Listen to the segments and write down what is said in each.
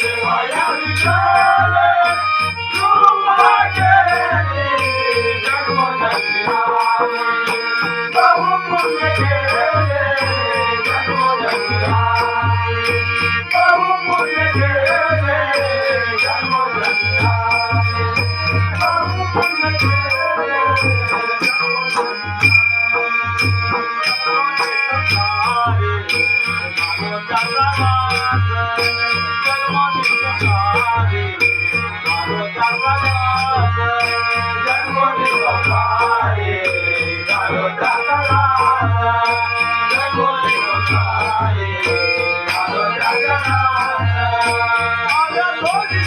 Thank you. कारो दातरा जगमोली वारे कारो दातरा जगमोली वारे कारो दातरा माझा तोडी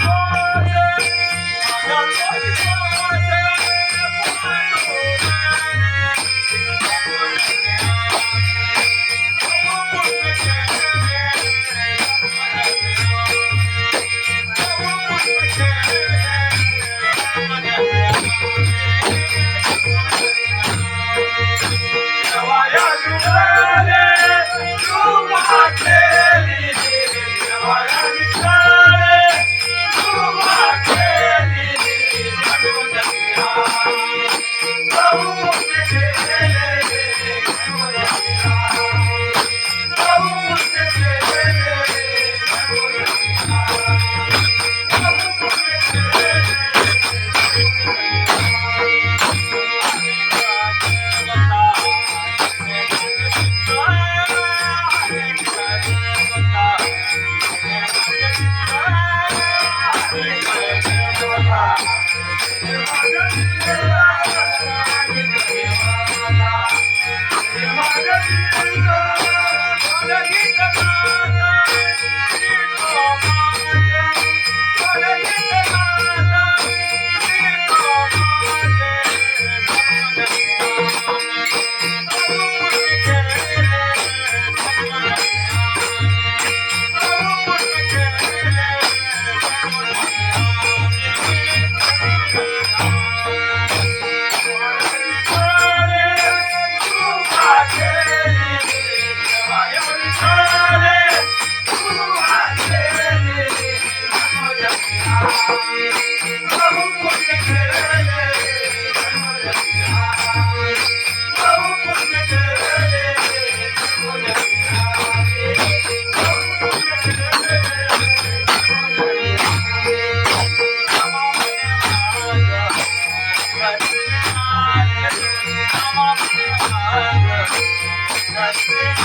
Yeah.